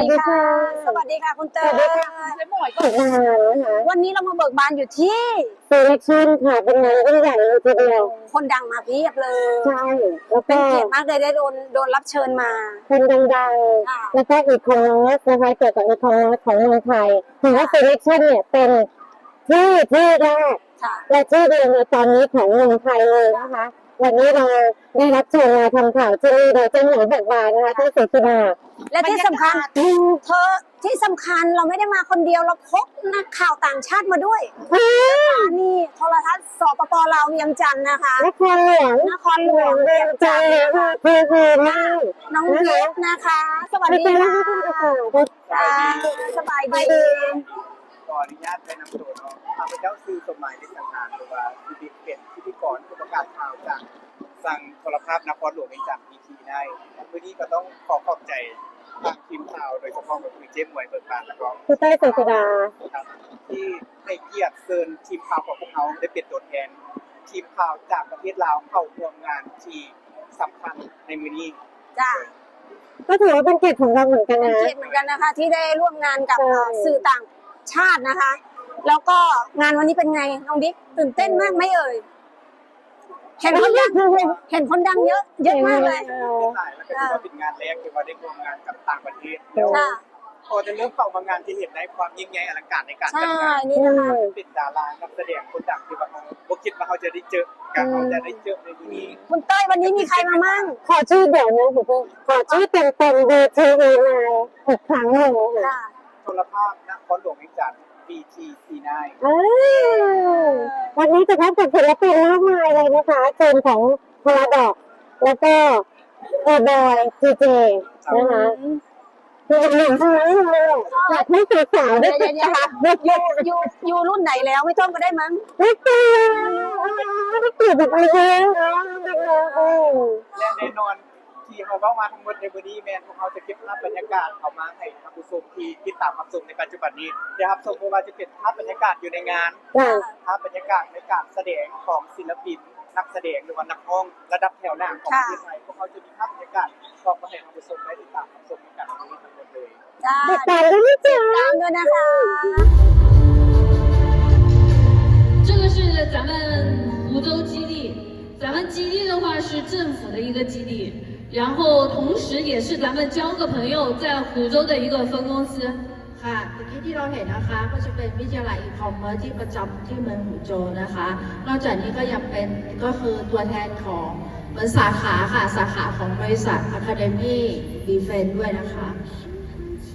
วัสดีค่ะ สวัสดีค่ะคุณเตสวัสดียค่ะเจ๊หมวยก็มานะคะวันนี้เรามาเบิกบานอยู่ที่เซเลคชั่นค่ะเป็นงานยิ่งใหญ่เลยทีเดียวคนดังมาเพียบเลย ใช่แล้วเป็นก็เกียรติมากเลยได้โดนโดนรับเชิญมาคนดังค่ะ ๆแล้วก็อีกคอมเมอร์สนะคะเกี่ยวกับอีคอมเมอร์ของเมืองไทยถือว่าเซเลคชั่นเนี่ยเป็นที่ที่แรกค่ะ และที่เดียวในตอนนี้ของเมืองไทยเลยนะคะ วันนี้เราได้รับเชิญมาทำข่าวที่นี่โดยเจ้าหนูเบิกบานนะคะที่สุสุดา และที่สำคัญเธอที่สำคัญเราไม่ได้มาคนเดียวเราพกนักข่าวต่างชาติมาด้วยนี่โทรทัศน์สปปลาวเวียงจันทร์นะคะ นครหลวงนครหลวงเวียงจันทร์นะคะคือคือมากน้องเพชรนะคะ สวัสไม่ดีเป็นไรค่ะค่ะค่ะสบายดีขออนุญาตไปนำตัวเนาะข้าพเจ้าซื้อสมหมายในสังหารหรือว่าพิธีเป็นพิธีกรผู้ประกาศข่าวจากสั่งโทรภาพนครหลวงเวียงจันทร์พีทีได้วันนี้ก็ต้องขอขอบใจ ทางทีมข่าวโดยเฉพาะก็คือเจ๊หมวยเบิกบานแล้วก็คุณเต้ยสุสุดาครับที่ให้เกียรติเชิญทีมข่าวของพวกเขาได้เป็นตัวแทนทีมข่าวจากประเทศลาวเข้าร่วมงานที่สำคัญในมือนี้จ้าก็ถือว่าเป็นเกียรติของเราเหมือนกันเป็นนะ เกียรติเหมือนกันนะคะ ที่ได้ร่วมงานกับใช่ เอ่อสื่อต่างชาตินะคะ แล้วก็งานวันนี้เป็นไงน้องดิ๊กตื่นเต้นมากไหมเอ่ย เห็นคนดังเห็นคนดังเยอะเยอะมากเลยเป็นหลายแล้วก็ถือว่าเป็นงานแรกที่ว่าได้ร่วมงานกับต่างประเทศแล้วค่ะพอจะเริ่มเข้ามางานที่เห็นได้ความยิ่งใหญ่อลังการในการใช่จัดงานนี่นะคะเป็นดารานักแสดงคนดังที่ว่าเขาบ่คิดว่าเขาจะได้เจอกันเขาจะได้เจอในที่นี้คุณเต้ยวันนี้มีใครมามั่งขอชื่อเดี๋ยวนะคุณเต้ยขอชื่อเต็มเต็มๆ VTV มาอีกครั้งหนึ่งค่ะค่ะโทรภาพนครหลวงเวียงจันทร์ BTC9 อ้าววันนี้จะพบกับศิลปินมากมายเลยนะคะเชิญของพลาดอกแล้วก็เออบอยทีเจนะคะคือหนุ่มๆทั้งนั้นเลยอยากให้สาวๆได้ติดตามเยอะอยู่อยู่รุ่นไหนแล้วไม่ต้องก็ได้มั้งๆไม่เกี่ยวไม่เกี่ยวแบบอะไรเลยนะและแน่นอน ที่เขาเข้ามาทั้งหมดในวันนี้แมนพวกเขาจะเก็บภาพบรรยากาศเอามาให้ท่านผู้ชมที่ติดตามรับชมในปัจจุบันนี้นะครับชมว่าจะเป็นภาพบรรยากาศอยู่ในงาน จ้ะ ภาพบรรยากาศในการแสดงของศิลปิน นักแสดงหรือว่านักร้องระดับแถวหน้าของประเทศไทยพวกเขาจะมีภาพบรรยากาศกองมาให้ท่านผู้ชมได้ติดตามรับชมกันในวันนี้ทั้งหมดเลย จ้า ติดตามกันนะจ๊ะ ตามด้วยนะคะ 这个是咱们湖州基地， 咱们基地的话是政府的一个基地，然后同时也是咱们交个朋友在湖州的一个分公司。 ค่ะเมื่อกี้ที่เราเห็นนะคะก็จะเป็นวิทยาลัยอีคอมเมิร์ซที่ประจำที่เมืองหูโจวนะคะ นอกจากนี้ก็ยังเป็นก็คือตัวแทนของเหมือนสาขาค่ะสาขาของบริษัท Academy Defense ด้วยนะคะ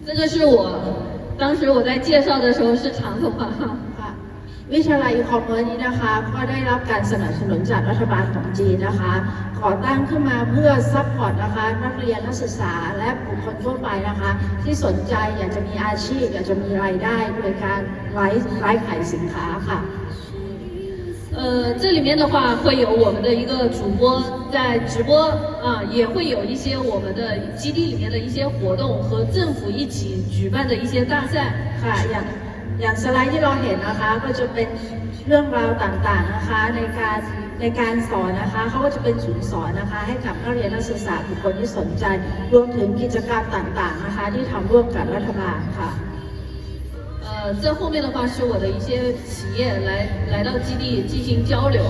这个是我当时我在介绍的时候是长头发， ค่ะ วิทยาลัยอีคอมเมิร์ซนี้นะคะก็ได้รับการสนับสนุนจากรัฐบาลของจีนนะคะก่อตั้งขึ้นมาเพื่อซัพพอร์ตนะคะนักเรียนนักศึกษาและบุคคลทั่วไปนะคะ ที่สนใจอยากจะมีอาชีพ อยากจะมีรายได้โดยการไลฟ์ไลฟ์ขายสินค้าค่ะ 呃，这里面的话会有我们的一个主播在直播啊，也会有一些我们的基地里面的一些活动和政府一起举办的一些大赛。 ค่ะ อย่างอย่างสไลด์ที่เราเห็นนะคะก็จะเป็นเรื่องราวต่างๆนะคะในการในการสอนนะคะเขาก็จะเป็นศูนย์สอนนะคะ ให้กับนักเรียนนักศึกษาบุคคลที่สนใจ รวมถึงกิจกรรมต่างๆนะคะ ที่ทำร่วมกับรัฐบาลค่ะ 呃，这后面的话是我的一些企业来来到基地进行交流。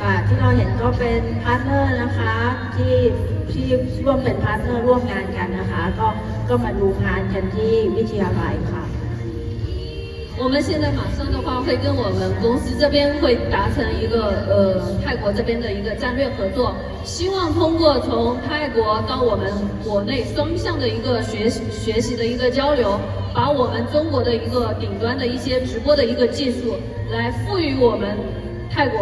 ค่ะ ที่เราเห็นก็เป็นพาร์ทเนอร์นะคะที่ที่ร่วมเป็นพาร์ทเนอร์ร่วมงานกันนะคะ ก็ก็มาดูงานกันที่วิทยาลัยค่ะ 我们现在马上的话会跟我们公司这边会达成一个呃泰国这边的一个战略合作，希望通过从泰国到我们国内双向的一个学习学习的一个交流，把我们中国的一个顶端的一些直播的一个技术来赋予我们泰国。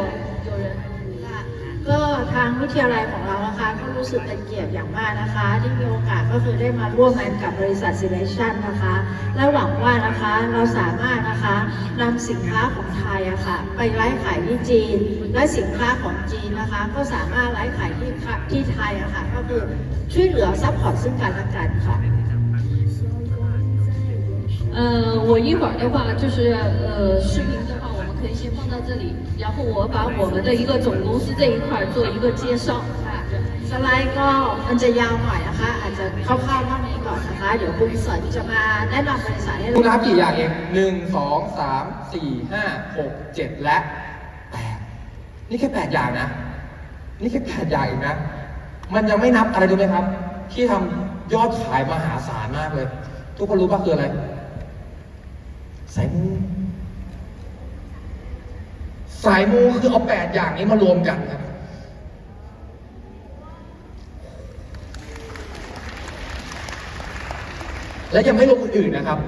ก็ทางวิทยาลัยของเรานะคะก็รู้สึกเป็นเกียรติอย่างมากนะคะ ที่มีโอกาสก็คือได้มาร่วมงานกับบริษัท s e l e c t i o n นะคะ และหวังว่านะคะเราสามารถนะคะนำสินค้าของไทยอะค่ะ ไปไลฟ์ขายที่จีน และสินค้าของจีนนะคะ ก็สามารถไลฟ์ขายที่ที่ไทยอะค่ะ ก็คือช่วยเหลือซัพพอร์ตซึ่งกันและกันค่ะ 呃，我一会儿的话就是呃视频的话，我们 可以先放到这里，然后我把我们的一个总公司这一块儿做一个介绍。 ค่ะสไลด์ก็มันจะยาวหน่อยนะคะ อาจจะคร่าวๆเท่านี้ ก่อนนะคะ เดี๋ยวคุณสอนจะมาแนะนำบริษัทให้ คุณนับกี่อย่างเองหนึ่งสองสามสี่ห้าหกเจ็ดและแปดนี่แค่แปดอย่างนะ นี่แค่แปดอย่างเองนะ มันยังไม่นับอะไรรู้ไหมครับ ที่ทำยอดขายมหาศาลมากเลย ทุกคนรู้ป่ะคืออะไร สายมู สายมูคือเอาแปดอย่างนี้มารวมกันครับและยังไม่รวมอื่นๆนะครับ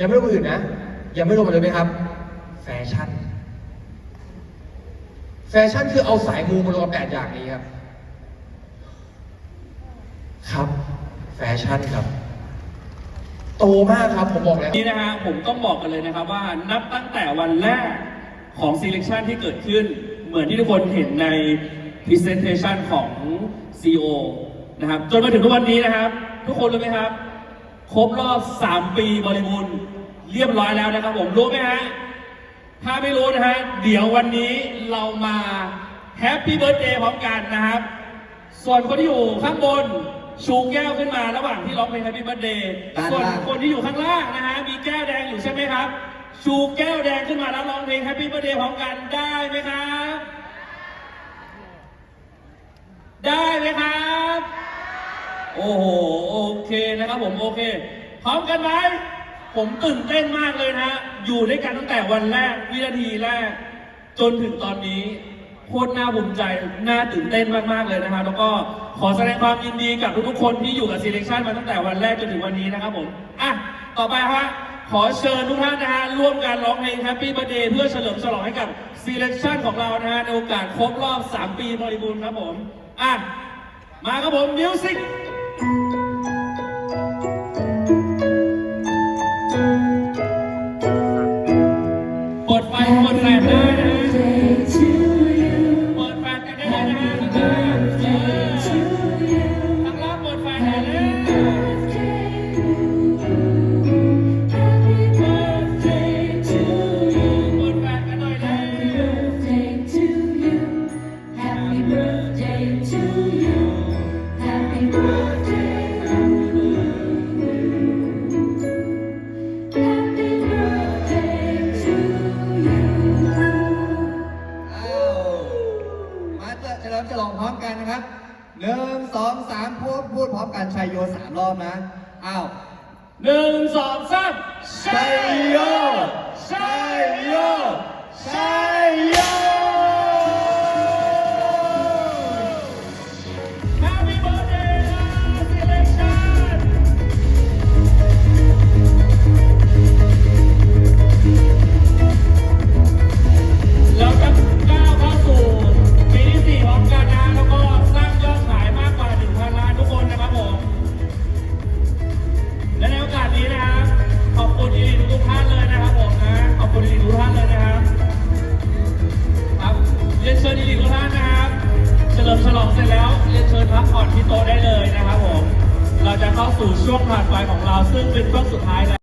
ยังไม่รวมอื่นนะ ยังไม่รวมอะไรไหมครับ แฟชั่น แฟชั่นคือเอาสายมูมารวมแปดอย่างนี้ครับ ครับ แฟชั่นครับ โตมากครับผมบอกแล้ว นี้นะฮะผมต้องบอกกันเลยนะครับว่านับตั้งแต่วันแรก ของ selection ที่เกิดขึ้น เหมือนที่ทุกคนเห็นใน presentation ของ CEO นะครับ จนมาถึงทุกวันนี้นะครับ ทุกคนรู้ไหมครับ ครบรอบ 3 ปีบริบูรณ์เรียบร้อยแล้วนะครับผมรู้ไหมฮะถ้าไม่รู้นะฮะเดี๋ยววันนี้เรามาแฮปปี้เบิร์ a เดย์พร้อมกันนะครับ ส่วนคนที่อยู่ข้างบนชูแก้วขึ้นมาระหว่างที่ร้องเพลง Happy Birthday ด้านส่วนล่างคนที่อยู่ข้างล่างนะฮะมีแก้วแดงอยู่ใช่ไหมครับ ชูแก้วแดงขึ้นมาแล้วร้องเพลง Happy Birthday พร้อมกันได้ไหมครับ ได้ไหมครับ โอ้โห โอเคนะครับผม โอเค พร้อมกันไหม ผมตื่นเต้นมากเลยนะฮะอยู่ด้วยกันตั้งแต่วันแรก วินาทีแรก จนถึงตอนนี้โคตรน่าภูมิใจ น่าตื่นเต้นมาก ๆ เลยนะครับ แล้วก็ขอแสดงความยินดีกับทุกๆคนที่อยู่กับ selection มาตั้งแต่วันแรกจนถึงวันนี้นะครับผม อะ ต่อไปฮะ ขอเชิญทุกท่านนะฮะร่วมกันร้องเพลง Happy Birthday เพื่อเฉลิมฉลองให้กับ selection ของเรานะฮะในโอกาสครบรอบ 3 ปีบริบูรณ์ครับผม อะ มาครับผมมิ อบนะ อ้าวหนึ่งสองสามชัยโยชัยโยชัยโย ทุกท่านเลยนะครับครับเรียนเชิญอีลีทุกท่านนะครับเฉลิมฉลองเสร็จแล้วเรียนเชิญพักผ่อนที่โต๊ะได้เลยนะครับผมเราจะเข้าสู่ช่วงผ่านไปของเราซึ่งเป็นช่วงสุดท้ายแล้ว